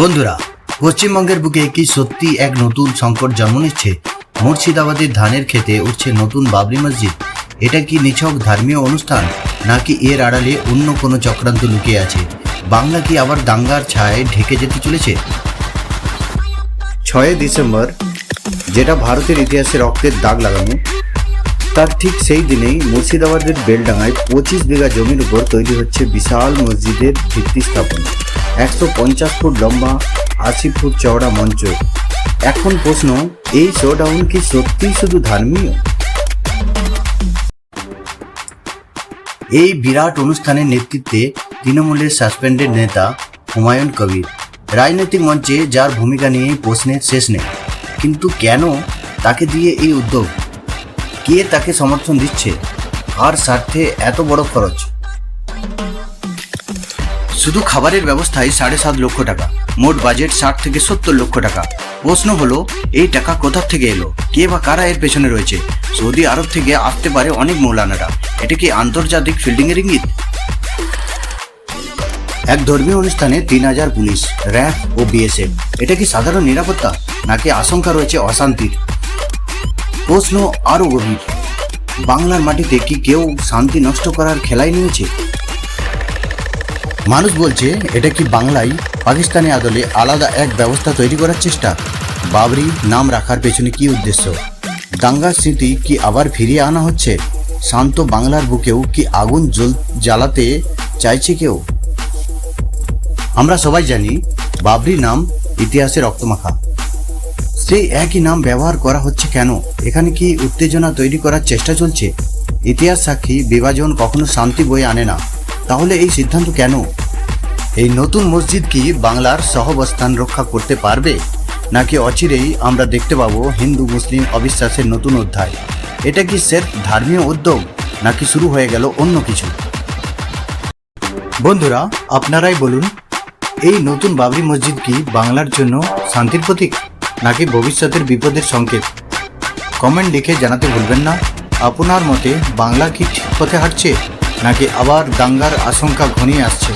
বন্ধুরা, পশ্চিমবঙ্গের বুকে কি সত্যি এক নতুন সংকট জন্ম নিচ্ছে? মুর্শিদাবাদের ধানের খেতে উঠছে নতুন বাবরি মসজিদ। এটা কি নিছক ধর্মীয় অনুষ্ঠান, নাকি এর আড়ালে অন্য কোনো চক্রান্ত লুকিয়ে আছে? বাংলা কি আবার দাঙ্গার ছায় ঢেকে যেতে চলেছে? ছয় ডিসেম্বর, যেটা ভারতের ইতিহাসে রক্তের দাগ লাগানো, তার ঠিক সেই দিনেই মুর্শিদাবাদের বেলডাঙায় পঁচিশ বিঘা জমির উপর তৈরি হচ্ছে বিশাল মসজিদের ভিত্তি স্থাপন। একশো পঞ্চাশ ফুট লম্বা, আশি ফুট চওড়া মঞ্চ। এখন প্রশ্ন, এই শোডাউন কি সত্যিই শুধু ধর্মীয়? এই বিরাট অনুষ্ঠানের নেতৃত্বে তৃণমূলের সাসপেন্ডেড নেতা হুমায়ুন কবির। রাজনৈতিক মঞ্চে যার ভূমিকা নিয়ে প্রশ্নের শেষ নেই। কিন্তু কেন তাকে দিয়ে এই উদ্যোগ? কে তাকে সমর্থন দিচ্ছে? আর স্বার্থে এত বড় খরচ? শুধু খাবারের ব্যবস্থায় সাড়ে সাত লক্ষ টাকা, মোট বাজেট ষাট থেকে সত্তর লক্ষ টাকা। প্রশ্ন হলো, এই টাকা কোথা থেকে এলো? কে বা কারা এর পেছনে রয়েছে? সৌদি আরব থেকে আসতে পারে অনেক মৌলানারা। এটা কি আন্তর্জাতিক ফিল্ডিং এর ইঙ্গিত? এক ধর্মীয় অনুষ্ঠানে তিন হাজার পুলিশ, র্যাব ও বিএসএফ। এটা কি সাধারণ নিরাপত্তা, নাকি আশঙ্কা রয়েছে অশান্তির? প্রশ্ন আরও গভীর। বাংলার মাটিতে কি কেউ শান্তি নষ্ট করার খেলায় নিয়েছে? মানুষ বলছে, এটা কি বাংলায় পাকিস্তানি আদলে আলাদা এক ব্যবস্থা তৈরি করার চেষ্টা? বাবরি নাম রাখার পেছনে কি উদ্দেশ্য? দাঙ্গার স্মৃতি কি আবার ফিরিয়ে আনা হচ্ছে? শান্ত বাংলার বুকেও কি আগুন জ্বল জ্বালাতে চাইছে কেউ? আমরা সবাই জানি, বাবরি নাম ইতিহাসের রক্তমাখা। সেই একই নাম ব্যবহার করা হচ্ছে কেন? এখানে কি উত্তেজনা তৈরি করার চেষ্টা চলছে? ইতিহাস সাক্ষী বিভাজন কখনো শান্তি বয়ে আনে না। তাহলে এই সিদ্ধান্ত কেন? এই নতুন মসজিদ কি বাংলার সহবস্থান রক্ষা করতে পারবে? নাকি অচিরেই আমরা দেখতে পাবো হিন্দু, মুসলিম অবিশ্বাসের নতুন অধ্যায়? এটা কি সেফ ধর্মীয় উদ্যোগ, নাকি শুরু হয়ে গেল অন্য কিছু? বন্ধুরা, আপনারাই বলুন, এই নতুন বাবরি মসজিদ কি বাংলার জন্য শান্তির প্রতীক, নাকি ভবিষ্যতের বিপদের সংকেত? কমেন্ট লিখে জানাতে ভুলবেন না। আপনার মতে বাংলা কি ঠিক পথে হাঁটছে? নাকি আবার দাঙ্গার আশঙ্কা ঘনিয়ে আসছে?